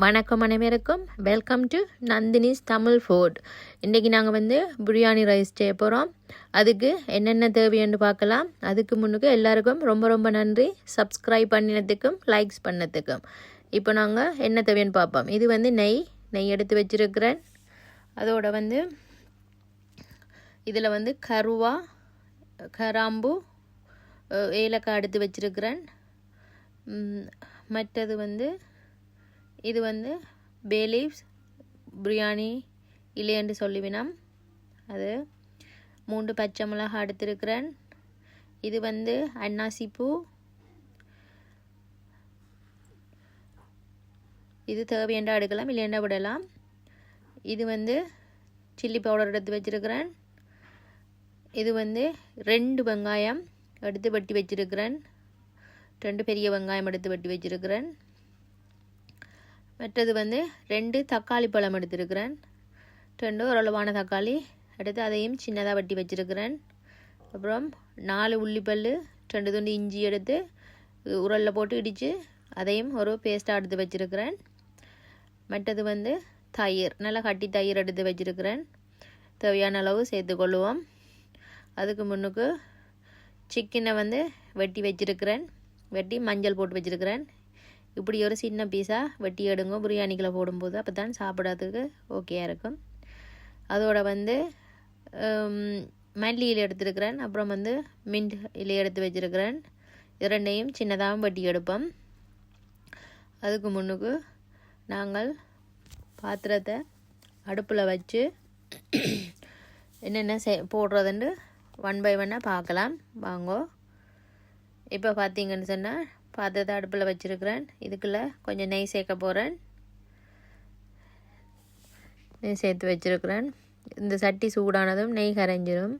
வணக்கம் அனைவருக்கும். Welcome to Nandini's Tamil food இன்றைக்கி நாங்கள் வந்து பிரியாணி ரைஸ் செய்ய போகிறோம் அதுக்கு என்னென்ன தேவைன்னு பார்க்கலாம். அதுக்கு முன்னுக்கு எல்லாருக்கும் ரொம்ப ரொம்ப நன்றி. சப்ஸ்கிரைப் பண்ணினதுக்கும் லைக்ஸ் பண்ணதுக்கும். இப்போ நாங்கள் என்ன தேவைன்னு பார்ப்போம். இது வந்து நெய். நெய் எடுத்து வச்சிருக்கிறேன். அதோட வந்து இதில் வந்து கருவா கராம்பு ஏலக்காய் எடுத்து வச்சிருக்கிறேன். மற்றது வந்து இது வந்து பேலீவ்ஸ் பிரியாணி இல்லையென்று சொல்லிவினம். அது மூன்று பச்சை மிளகா எடுத்திருக்கிறேன் இது வந்து அன்னாசி பூ. இது தேவையென்றா எடுக்கலாம் இல்லையென்றா விடலாம். இது வந்து சில்லி பவுடர் எடுத்து வச்சிருக்கிறேன். இது வந்து ரெண்டு வெங்காயம் எடுத்து வெட்டி வச்சுருக்கிறேன். ரெண்டு பெரிய வெங்காயம் எடுத்து வெட்டி வச்சுருக்கிறேன். மற்றது வந்து ரெண்டு தக்காளி பழம் எடுத்திருக்கிறேன். ரெண்டு ஓரளவான தக்காளி. எடுத்து அதையும் சின்னதாக வெட்டி வச்சுருக்கிறேன். அப்புறம் நாலு உள்ளிப்பல் ரெண்டு துண்டு இஞ்சி எடுத்து உரலில் போட்டு இடித்து அதையும் ஒரு பேஸ்ட்டாக எடுத்து வச்சுருக்கிறேன். மற்றது வந்து தயிர் நல்லா கட்டி தயிர் எடுத்து வச்சுருக்கிறேன். தேவையான அளவு சேர்த்துக்கொள்ளுவோம் அதுக்கு முன்னுக்கு சிக்கனை வந்து வெட்டி வச்சிருக்கிறேன். வெட்டி மஞ்சள் போட்டு வச்சுருக்கிறேன். இப்படி ஒரு சின்ன பீஸாக வெட்டி எடுங்க. பிரியாணிக்குள்ளே போடும்போது அப்போ தான் சாப்பிட்றதுக்கு ஓகேயாக இருக்கும். அதோட வந்து மல்லி இலை எடுத்துருக்கிறேன். அப்புறம் வந்து மின்ட் இலை எடுத்து வச்சிருக்கிறேன். இரண்டையும் சின்னதாகவும் வெட்டி எடுப்போம். அதுக்கு முன்னுக்கு நாங்கள் பாத்திரத்தை அடுப்பில் வச்சு என்னென்ன செய் போடுறதுன்னு ஒன் பை ஒன்னாக பார்க்கலாம். வாங்கோ. இப்போ பார்த்தீங்கன்னு சொன்னால் பாத்திரத்தை அடுப்பில் வச்சுருக்கிறேன். இதுக்குள்ளே கொஞ்சம் நெய் சேர்க்க போகிறேன் நெய் சேர்த்து வச்சுருக்கிறேன். இந்த சட்டி சூடானதும் நெய் கரைஞ்சிரும்.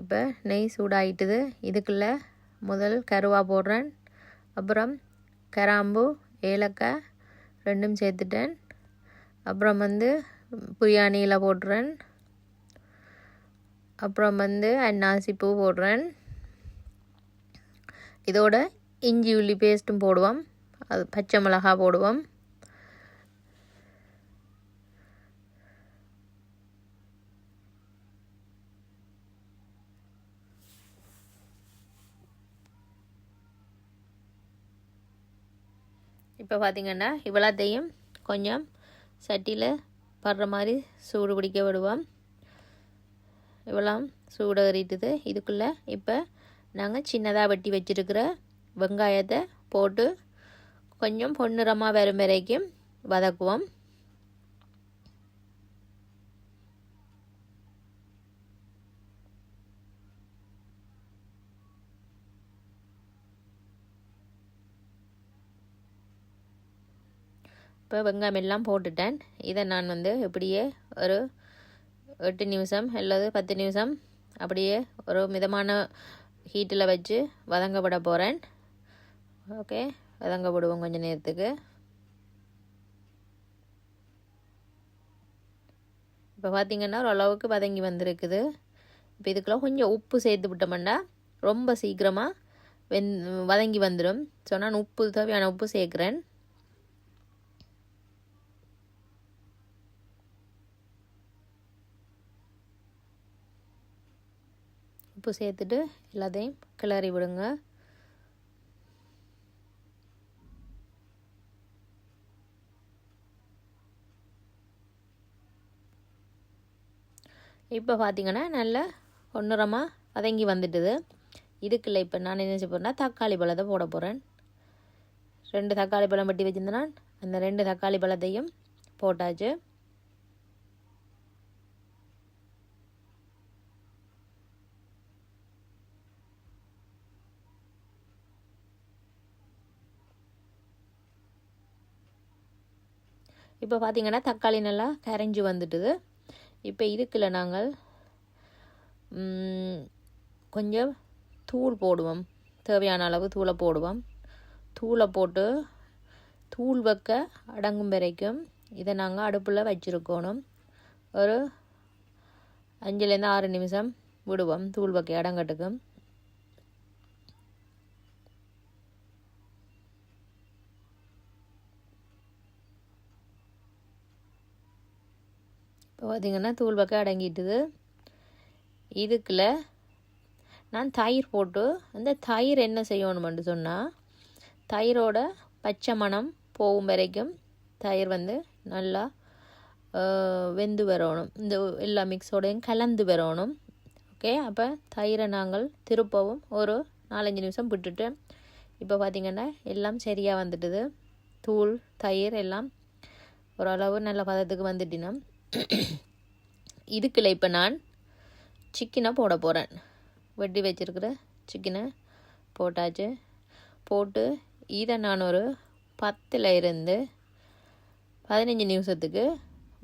இப்போ நெய் சூடாயிட்டுது. இதுக்குள்ளே முதல் கருவா போடுறேன். அப்புறம் கராம்பு ஏலக்காய் ரெண்டும் சேர்த்துட்டேன். அப்புறம் வந்து பிரியாணியில் போட்டுறேன். அப்புறம் வந்து அன்னாசி பூ போடுறேன். இதோட இஞ்சி உள்ளி பேஸ்ட்டும் போடுவோம். அது பச்சை மிளகா போடுவோம். இப்போ பார்த்தீங்கன்னா இவ்வளோத்தையும் கொஞ்சம் சட்டியில் படுற மாதிரி சூடு பிடிக்க விடுவோம். இவ்வளோ சூடகறிட்டுது இதுக்குள்ளே இப்போ நாங்கள் சின்னதாக வெட்டி வச்சிருக்கிற வெங்காயத்தை போட்டு கொஞ்சம் பொன்னிறமாக வரும் வரைக்கும் வதக்குவோம். இப்போ வெங்காயம் எல்லாம் போட்டுட்டேன். இதை நான் வந்து இப்படியே ஒரு எட்டு நிமிஷம் அல்லது பத்து நிமிஷம் அப்படியே ஒரு மிதமான ஹீட்டில் வச்சு வதங்க விட போகிறேன் ஓகே வதங்க விடுவோம் கொஞ்சம் நேரத்துக்கு. இப்போ பார்த்தீங்கன்னா ஓரளவுக்கு வதங்கி வந்திருக்குது. இப்போ இதுக்கெல்லாம் கொஞ்சம் உப்பு சேர்த்து விட்டோம்னா ரொம்ப சீக்கிரமாக வெந் வதங்கி வந்துடும் ஸோ நான் உப்பு தேவையான உப்பு சேர்க்குறேன். உப்பு சேர்த்துட்டு எல்லாத்தையும் கிளறி விடுங்க. இப்போ பார்த்தீங்கன்னா நல்லா ஒன்றுரமாக வதங்கி வந்துட்டுது. இதுக்குள்ள இப்போ நான் என்ன செய்ய போகிறேன்னா தக்காளி பழத்தை போட போகிறேன் ரெண்டு தக்காளி பழம் வெட்டி வச்சிருந்தேன் அந்த ரெண்டு தக்காளி பழத்தையும் போட்டாச்சு. இப்போ பார்த்திங்கன்னா தக்காளி நல்லா கரைஞ்சி வந்துட்டுது. இப்போ இதுக்குள்ள நாங்கள் கொஞ்சம் தூள் போடுவோம். தேவையான அளவு தூளை போடுவோம். தூளை போட்டு தூள் வைக்க அடங்கும் வரைக்கும் இதை நாங்கள் அடுப்பில் வச்சுருக்கணும். ஒரு அஞ்சுலேருந்து ஆறு நிமிஷம் விடுவோம் தூள் வைக்க அடங்கட்டுக்கும் இப்போ பார்த்திங்கன்னா தூள் பக்கம் அடங்கிட்டுது. இதுக்குள்ள நான் தயிர் போட்டு அந்த தயிர் என்ன செய்யணுமென்று சொன்னால் தயிரோட பச்சை மணம் போகும் வரைக்கும் தயிர் வந்து நல்லா வெந்து வரணும். இந்த எல்லா மிக்ஸோடையும் கலந்து வரணும். ஓகே? அப்போ தயிரை நாங்கள் திருப்பவும் ஒரு நாலஞ்சு நிமிஷம் விட்டுட்டு இப்போ பார்த்திங்கன்னா எல்லாம் சரியாக வந்துட்டுது. தூள் தயிர் எல்லாம் ஓரளவு நல்ல பதத்துக்கு வந்துட்டினா இதுக்குள்ள இப்போ நான் சிக்கனை போட போகிறேன் வெட்டி வச்சுருக்கிற சிக்கனை போட்டாச்சு. போட்டு இதை நான் ஒரு பத்தில் இருந்து பதினஞ்சு நிமிஷத்துக்கு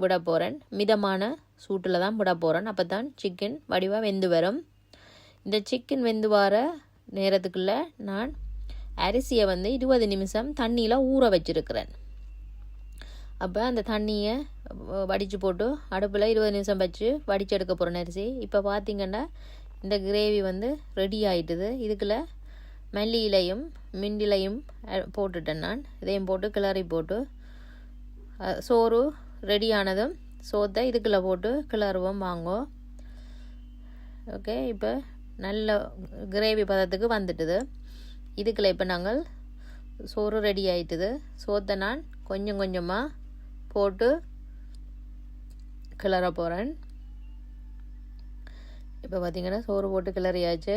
விட போகிறேன் மிதமான சூட்டில் தான் விட போகிறேன் அப்போ தான் சிக்கன் வடிவாக வெந்து வரும். இந்த சிக்கன் வெந்து வர நேரத்துக்குள்ளே நான் அரிசியை வந்து இருபது நிமிஷம் தண்ணியில் ஊற வச்சுருக்கிறேன். அப்போ அந்த தண்ணியை வடித்து போட்டு அடுப்பில் இருபது நிமிஷம் வச்சு வடித்து எடுக்க போகிறோம் அரிசி இப்போ பார்த்திங்கன்னா இந்த கிரேவி வந்து ரெடி ஆகிட்டுது இதுக்குள்ள மல்லி இலையும் மிண்டிலையும் போட்டுட்டேன் நான். இதையும் போட்டு கிளறி போட்டு சோறு ரெடி ஆனதும் சோத்தை இதுக்குள்ளே போட்டு கிளறுவோம் வாங்குவோம். ஓகே இப்போ நல்ல கிரேவி பதத்துக்கு வந்துட்டுது. இதுக்குள்ள இப்போ நாங்கள் சோறு ரெடி ஆகிட்டுது சோத்தை நான் கொஞ்சம் கொஞ்சமாக போட்டு கிளற போகிறேன் இப்போ பார்த்திங்கன்னா சோறு போட்டு கிளறியாச்சு.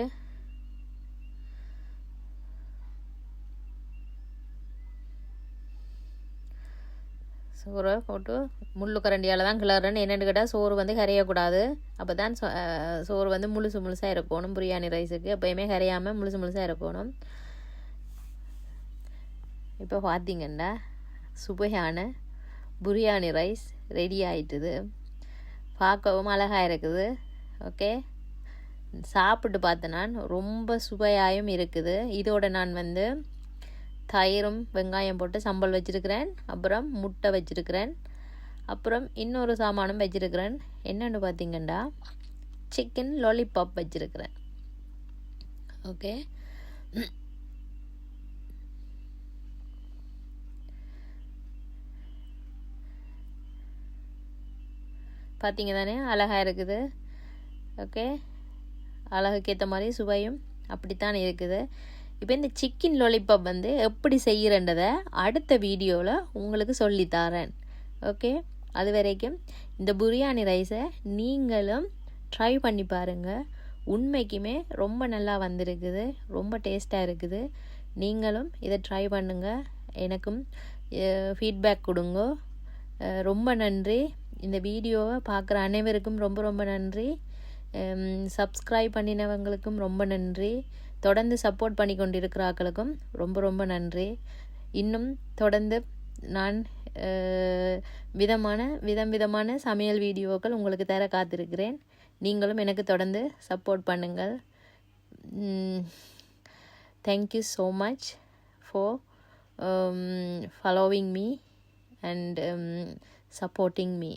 சோறை போட்டு முள்ளு கரண்டியால் தான் கிளறேன்னு என்னென்னு கேட்டால் சோறு வந்து கரையக்கூடாது. அப்போ தான் சோறு வந்து முழுசு முழுசாக இருக்கணும் பிரியாணி ரைஸுக்கு. எப்போயுமே கரையாமல் முழுசு முழுசாக இருக்கணும் இப்போ பார்த்திங்கன்னா சுவையான பிரியாணி ரைஸ் ரெடி ஆயிட்டுது. பார்க்கவும் அழகாக இருக்குது. ஓகே? சாப்பிட்டு பார்த்தேன் நான். ரொம்ப சுவையாயும் இருக்குது. இதோட நான் வந்து தயிரும் வெங்காயம் போட்டு சம்பல் வச்சுருக்கிறேன். அப்புறம் முட்டை வச்சுருக்கிறேன். அப்புறம் இன்னொரு சாமானும் வச்சுருக்கிறேன். என்னென்னு பார்த்தீங்கன்னா சிக்கன் லாலிபாப் வச்சுருக்கிறேன். ஓகே? பார்த்தீங்க தானே அழகாக இருக்குது. ஓகே? அழகுக்கேற்ற மாதிரி சுவையும் அப்படித்தான் இருக்குது. இப்போ இந்த சிக்கன் லொலிபப் வந்து எப்படி செய்கிறன்றதை அடுத்த வீடியோவில் உங்களுக்கு சொல்லித்தரேன் ஓகே? அது வரைக்கும் இந்த பிரியாணி ரைஸை நீங்களும் ட்ரை பண்ணி பாருங்கள் உண்மைக்குமே ரொம்ப நல்லா வந்திருக்குது. ரொம்ப டேஸ்ட்டாக இருக்குது. நீங்களும் இதை ட்ரை பண்ணுங்கள் எனக்கும் ஃபீட்பேக் கொடுங்க. ரொம்ப நன்றி. இந்த வீடியோவை பார்க்குற அனைவருக்கும் ரொம்ப ரொம்ப நன்றி. சப்ஸ்கிரைப் பண்ணினவங்களுக்கும் ரொம்ப நன்றி. தொடர்ந்து சப்போர்ட் பண்ணி கொண்டிருக்கிறாக்களுக்கும் ரொம்ப ரொம்ப நன்றி. இன்னும் தொடர்ந்து நான் விதமான விதம் விதமான சமையல் வீடியோக்கள் உங்களுக்கு தர காத்திருக்கிறேன். நீங்களும் எனக்கு தொடர்ந்து சப்போர்ட் பண்ணுங்கள். Thank you so much for following me and supporting me